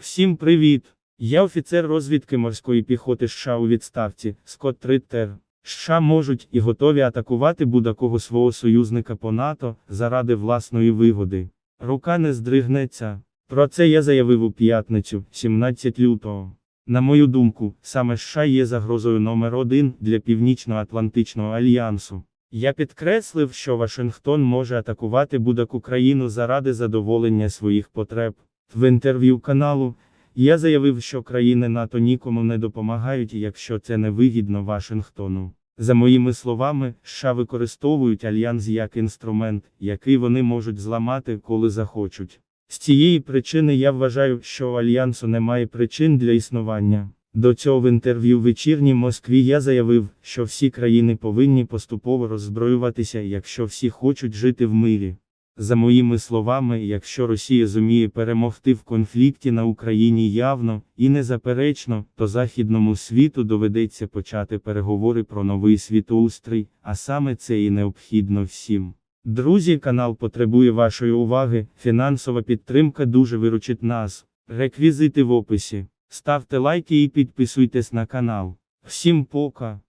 Всім привіт! Я офіцер розвідки морської піхоти США у відставці, Скотт Риттер. США можуть і готові атакувати будь-якого свого союзника по НАТО заради власної вигоди. Рука не здригнеться. Про це я заявив у п'ятницю, 17 лютого. На мою думку, саме США є загрозою номер один для Північно-Атлантичного альянсу. Я підкреслив, що Вашингтон може атакувати будь-яку країну заради задоволення своїх потреб. В інтерв'ю каналу я заявив, що країни НАТО нікому не допомагають, якщо це не вигідно Вашингтону. За моїми словами, США використовують альянс як інструмент, який вони можуть зламати, коли захочуть. З цієї причини я вважаю, що у альянсу немає причин для існування. До цього в інтерв'ю вечірній Москві я заявив, що всі країни повинні поступово роззброюватися, якщо всі хочуть жити в мирі. За моїми словами, якщо Росія зуміє перемогти в конфлікті на Україні явно і незаперечно, то західному світу доведеться почати переговори про новий світоустрій, а саме це і необхідно всім. Друзі, канал потребує вашої уваги, фінансова підтримка дуже виручить нас. Реквізити в описі. Ставте лайки і підписуйтесь на канал. Всім пока!